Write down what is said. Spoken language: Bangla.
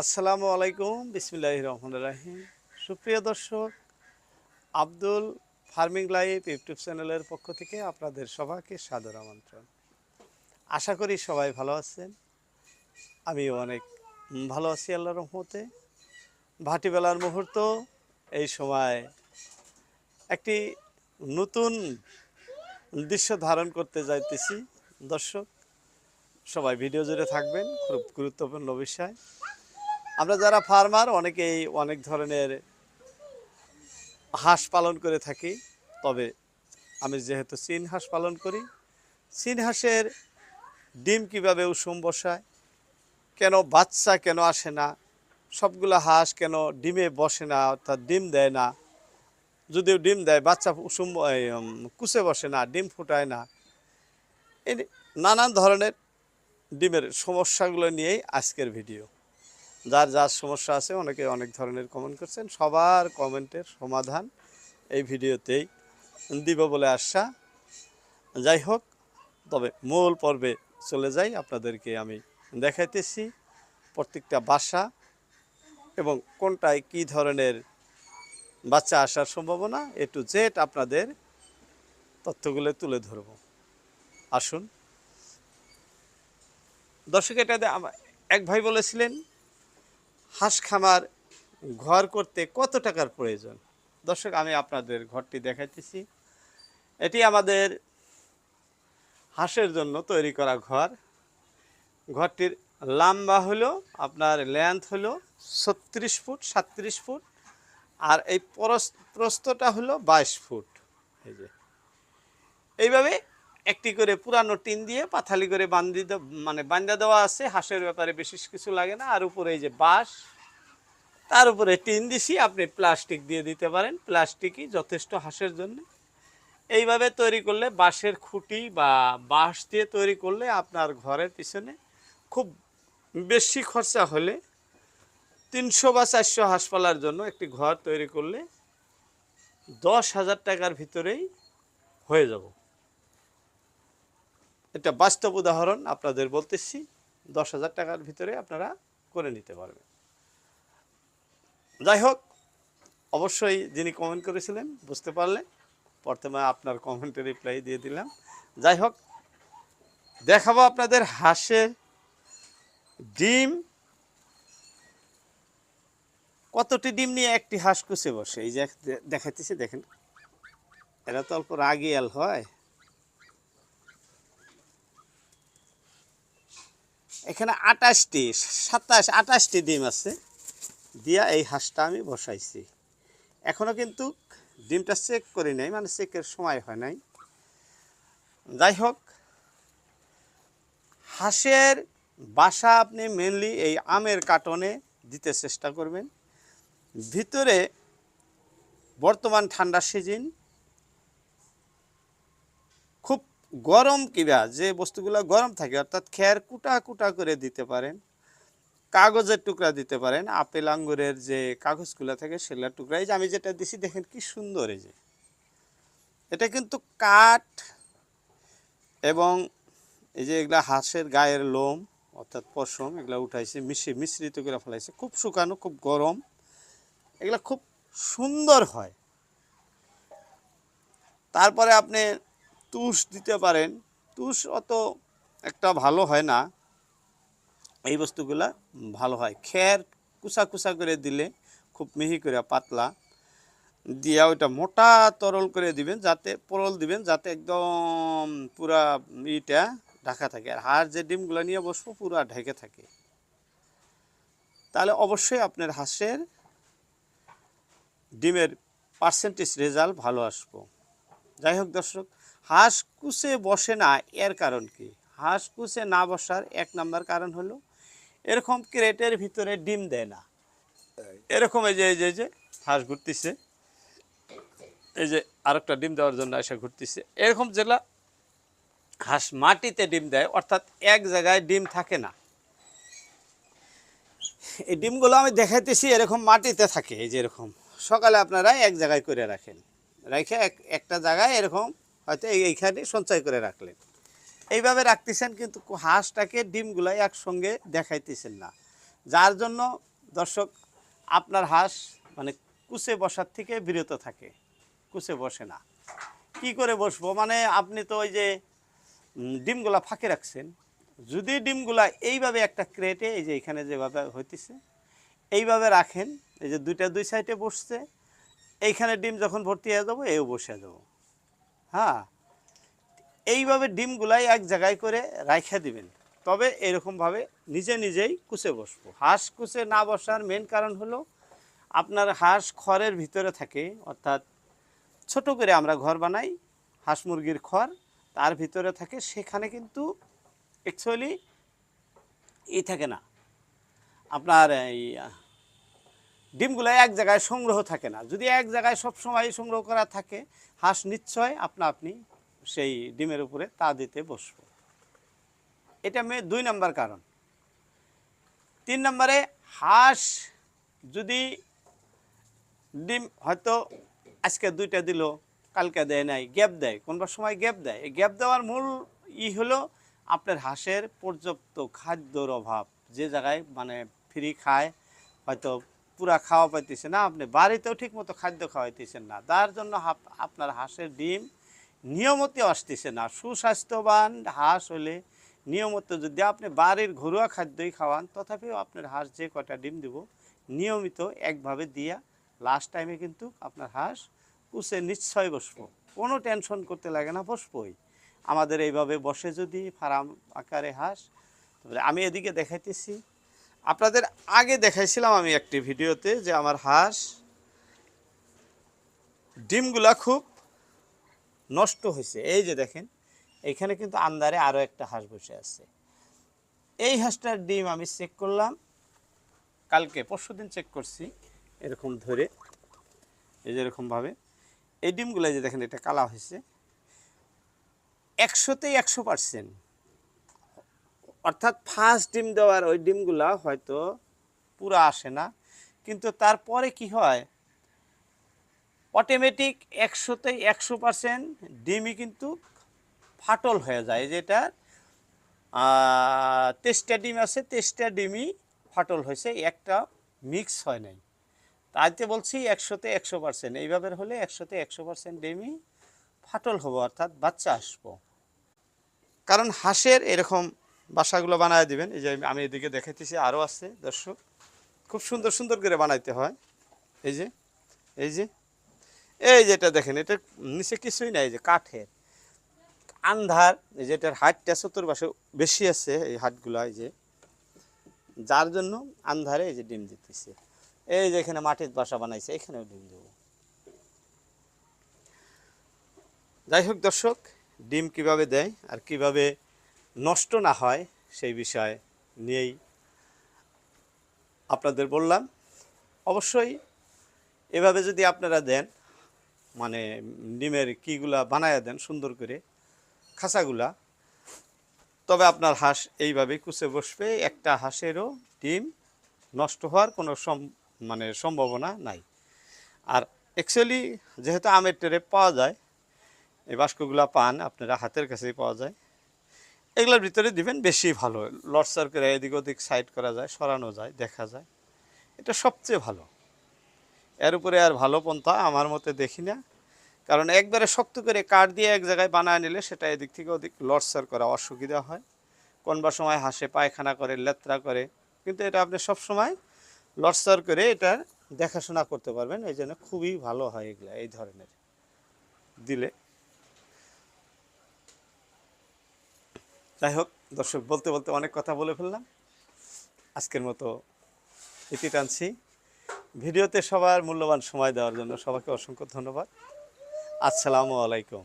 আসসালামু আলাইকুম বিসমিল্লাহ রহমান রাহিম। সুপ্রিয় দর্শক, আব্দুল ফার্মিং লাইফ ইউটিউব চ্যানেলের পক্ষ থেকে আপনাদের সবাইকে সাদর আমন্ত্রণ। আশা করি সবাই ভালো আছেন। আমিও অনেক ভালো আছি আল্লাহ রহমতে। ভাটিবেলার মুহূর্ত, এই সময় একটি নতুন দৃশ্য ধারণ করতে যাইতেছি। দর্শক, সবাই ভিডিও জুড়ে থাকবেন, খুব গুরুত্বপূর্ণ বিষয়। আমরা যারা ফার্মার অনেকেই অনেক ধরনের হাঁস পালন করে থাকি। তবে আমি যেহেতু চীন হাঁস পালন করি চীন হাঁসের ডিম কীভাবে উষুম বসায়, কেন বাচ্চা কেন আসে না, সবগুলো হাঁস কেন ডিমে বসে না, অর্থাৎ ডিম দেয় না, যদিও ডিম দেয়, বাচ্চা উষুম কুচে বসে না, ডিম ফুটায় না, এই নানান ধরনের ডিমের সমস্যাগুলো নিয়েই আজকের ভিডিও। যার যার সমস্যা আছে অনেকে অনেক ধরনের কমেন্ট করছেন। সবার কমেন্টের সমাধান এই ভিডিওতেই দিব বলে আশা। যাই হোক, তবে মূল পর্বে চলে যাই। আপনাদেরকে আমি দেখাইতেছি প্রত্যেকটা বাসা এবং কোনটায় কি ধরনের বাচ্চা আসার সম্ভাবনা, এ টু জেড আপনাদের তথ্যগুলো তুলে ধরব। আসুন। দর্শক আমা- এক ভাই বলেছিলেন হাঁস খামার ঘর করতে কত টাকার প্রয়োজন? দর্শক, আমি আপনাদের ঘরটি দেখাইতেছি। এটি আমাদের হাঁসের জন্য তৈরি করা ঘর। ঘরটির লম্বা হলো, আপনার লেন্থ হলো ছত্রিশ ফুট, সাতত্রিশ ফুট, আর এই পরস- প্রস্থটা হলো বাইশ ফুট। এই যে। এইভাবে একটি করে পুরানো টিন দিয়ে পাথালি করে বান্ধি মানে বান্ধা দেওয়া আছে। হাঁসের ব্যাপারে বিশেষ কিছু লাগে না। আর উপরে এই যে বাঁশ, তার উপরে টিন দিছি। আপনি প্লাস্টিক দিয়ে দিতে পারেন। প্লাস্টিকই যথেষ্ট হাঁসের জন্য। এইভাবে তৈরি করলে বাঁশের খুঁটি বা বাঁশ দিয়ে তৈরি করলে আপনার ঘরের পিছনে খুব বেশি খরচা হলে তিনশো বা চারশো হাঁস পালার জন্য একটি ঘর তৈরি করলে দশ হাজার টাকার ভিতরেই হয়ে যাব। এটা বাস্তব উদাহরণ আপনাদের বলতেছি, দশ হাজার টাকার ভিতরে আপনারা করে নিতে পারবেন। যাই হোক, অবশ্যই যিনি কমেন্ট করেছিলেন বুঝতে পারলেন, প্রথমে আপনার কমেন্টে রিপ্লাই দিয়ে দিলাম। যাই হোক, দেখাবো আপনাদের হাঁসের ডিম। কতটি ডিম নিয়ে একটি হাঁস কুচে বসে? এই যে দে- দেখাইতেছি, দেখেন। এরা তো অল্প রাগিয়াল হয়। এখানে আটাশটি, সাতাশ, আটাশটি ডিম আছে। দিয়া এই হাঁসটা আমি বসাইছি। এখনও কিন্তু ডিমটা চেক করি নাই মানে চেকের সময় হয় নাই। যাই হোক, হাঁসের বাসা আপনি মেনলি এই আমের কাটনে দিতে চেষ্টা করবেন। ভিতরে বর্তমান ঠান্ডার সিজন খুব গরম কিবা, যে বস্তুগুলো গরম থাকে, অর্থাৎ খের কুটা কুটা করে দিতে পারেন, কাগজের টুকরা দিতে পারেন, আপেল, আঙ্গুরের যে কাগজগুলো থাকে সেগুলোর টুকরা। এই যে আমি যেটা দিছি, দেখেন কি সুন্দর এই যে। এটা কিন্তু কাঠ এবং এই যে এগুলা হাঁসের গায়ের লোম, অর্থাৎ পশম, এগুলা উঠাইছে মিশিয়ে মিশ্রিত করে ফেলাইছে। খুব শুকানো, খুব গরম। এগুলা খুব সুন্দর হয়। তারপরে আপনি তুষ দিতে পারেন। তুষ অত একটা ভালো হয় না। এই বস্তুগুলা ভালো হয়। খের কুচা কুচা করে দিলে খুব মিহি করে পাতলা। দিয়া ওইটা মোটা তরল করে দিবেন, যাতে পরল দিবেন, যাতে একদম পুরা ইটা ঢাকা থাকে। আর হাড় যে ডিমগুলো নিয়ে বসবো, পুরা ঢেকে থাকে। তাহলে অবশ্যই আপনার হাঁসের ডিমের পার্সেন্টেজ রেজাল্ট ভালো আসব। যাই হোক দর্শক হাঁস কুচে বসে না, এর কারণ কি? হাঁস কুচে না বসার এক নাম্বার কারণ হলো, এরকম ক্রেটের ভিতরে ডিম দেয় না। এরকম এই যে এই যে যে, হাঁস ঘুরতেছে। এই যে আরেকটা ডিম দেওয়ার জন্য এসে ঘুরতেছে। এরকম জেলা হাঁস মাটিতে ডিম দেয়, অর্থাৎ এক জায়গায় ডিম থাকে না। এই ডিমগুলো আমি দেখাইতেছি, এরকম মাটিতে থাকে, এই যে এরকম। সকালে আপনারা এক জায়গায় করে রাখেন। রেখে এক, একটা জায়গায় এরকম হয়তো এই- এইখানে সঞ্চয় করে রাখলেন। এইভাবে রাখতেছেন কিন্তু হাঁসটাকে ডিমগুলো একসঙ্গে দেখাইতেছেন না। যার জন্য দর্শক, আপনার হাঁস মানে কুচে বসার থেকে বিরত থাকে, কুচে বসে না। কি করে বসবো? মানে আপনি তো ওই যে ডিমগুলা ফাঁকে রাখছেন। যদি ডিমগুলা এইভাবে একটা ক্রেটে, এই যে এখানে যেভাবে হইতেছে, এইভাবে রাখেন, এই যে দুইটা দুই সাইডে বসছে, এইখানে ডিম যখন ভর্তি হয়ে যাব, এও বসে যাব। হ্যাঁ এইভাবে ডিমগুলাই এক জায়গায় করে রাইখা দিবেন। তবে এরকমভাবে নিজে নিজেই কুচে বসবো। হাঁস কুচে না বসার মেন কারণ হলো আপনার হাঁস খড়ের ভিতরে থাকে, অর্থাৎ ছোট করে আমরা ঘর বানাই, হাঁস মুরগির খড় তার ভিতরে থাকে, সেখানে কিন্তু অ্যাকচুয়ালি ই থাকে না। আপনার এই ডিমগুলো এক জায়গায় সংগ্রহ থাকে না। যদি এক জায়গায় সব সময় সংগ্রহ করা থাকে, হাঁস নিশ্চয় আপনা আপনি সেই ডিমের উপরে তা দিতে বসবো। এটা মে দুই নাম্বার কারণ। তিন নম্বরে, হাঁস যদি ডিম হয়তো আজকে দুইটা দিল, কালকে দেয় নাই, গ্যাপ দেয় কোনবার সময় গ্যাপ দেয়। এই গ্যাপ দেওয়ার মূল ই হলো আপনার হাঁসের পর্যাপ্ত খাদ্যর অভাব। যে জায়গায় মানে ফ্রি খায়, হয়তো পুরা খাওয়া পাইতেছে না, আপনি বাড়িতেও ঠিক মতো খাদ্য খাওয়াইতেছেন না। তার জন্য আপনার হাঁসের ডিম নিয়মিত আসতেছে না। সুস্বাস্থ্যবান হাঁস হলে নিয়মিত যদি আপনি বাড়ির ঘরোয়া খাদ্যই খাওয়ান, তথাপিও আপনার হাঁস যে কটা ডিম দিব, নিয়মিত একভাবে দিয়া লাস্ট টাইমে কিন্তু আপনার হাঁস কুসে নিশ্চয় বসবো। কোনো টেনশন করতে লাগে না, বসবই। আমাদের এইভাবে বসে যদি ফার্ম আকারে হাঁস, তারপরে আমি এদিকে দেখাইতেছি। আপনাদের আগে দেখাইছিলাম আমি একটি ভিডিওতে যে আমার হাঁস ডিমগুলা খুব নষ্ট হয়েছে। এই যে দেখেন, এখানে কিন্তু আন্দারে আরও একটা হাঁস বসে আছে। এই হাঁসটার ডিম আমি চেক করলাম। কালকে, পরশু দিন চেক করছি, এরকম ধরে, এই যে এরকমভাবে এই ডিমগুলো যে দেখেন, এটা কালা হয়েছে। একশোতেই একশো পার্সেন্ট অর্থাৎ ফার্স্ট ডিম দেওয়ার ওই ডিমগুলা হয়তো পুরো আসে না। কিন্তু তারপরে কি হয়? অটোমেটিক একশোতে একশো পার্সেন্ট ডিমই কিন্তু ফাটল হয়ে যায়। যেটা তেইশটা ডিম আছে, তেইশটা ডিমই ফাটল হয়েছে। একটা মিক্স হয় নাই। তাইতে বলছি একশোতে একশো পার্সেন্ট এইভাবে হলে একশোতে একশো পার্সেন্ট ডিমই ফাটল হব, অর্থাৎ বাচ্চা আসব। কারণ হাঁসের এরকম বাসাগুলো বানায় দিবেন। এই যে আমি এদিকে দেখাইতেছি আরও আছে, দর্শক। খুব সুন্দর সুন্দর করে বানাইতে হয়। এই যে এই যে, এই যেটা দেখেন, এটা নিচে কিছুই নাই যে কাঠের। আন্ধার, এই যে এটার হাটটা সত্তর চতুর্পাশে বেশি আছে, এই হাটগুলা, এই যে। যার জন্য আন্ধারে এই যে ডিম দিতেছে। এই যে এখানে মাটির বাসা বানাইছে, এখানেও ডিম দেবো। যাই হোক দর্শক, ডিম কীভাবে দেয় আর কীভাবে নষ্ট না হয় সেই বিষয় নিয়েই আপনাদের বললাম। অবশ্যই এভাবে যদি আপনারা দেন মানে ডিমের কিগুলা বানায় দেন সুন্দর করে, খাঁচাগুলা, তবে আপনার হাঁস এইভাবে কুচে বসবে, একটা হাঁসেরও ডিম নষ্ট হওয়ার কোনো মানে সম্ভাবনা নাই। আর অ্যাকচুয়ালি যেহেতু আমের টেরে পাওয়া যায়, এই বাস্কগুলা পান, আপনারা হাতের কাছেই পাওয়া যায়। এগুলোর ভিতরে দিবেন, বেশি ভালো। লটসার করে এদিক ওদিক সাইড করা যায়, সরানো যায়, দেখা যায়। এটা সবচেয়ে ভালো। এর উপরে আর ভালো পন্থা আমার মতে দেখি না। কারণ একবারে শক্ত করে কাঠ দিয়ে এক জায়গায় বানায় নিলে সেটা এদিক থেকে ওদিক লটসার করা অসুবিধা হয়। কোনবা সময় হাসে, পায়খানা করে, লেত্রা করে। কিন্তু এটা আপনি সব সময় লটসার করে এটা দেখাশোনা করতে পারবেন। এই জন্য খুবই ভালো হয় এগুলো, এই ধরনের। দিলে যাই হোক, দর্শক, বলতে বলতে অনেক কথা বলে ফেললাম। আজকের মতো ইতি টানছি। ভিডিওতে সবার মূল্যবান সময় দেওয়ার জন্য সবাইকে অসংখ্য ধন্যবাদ। আসসালামু আলাইকুম।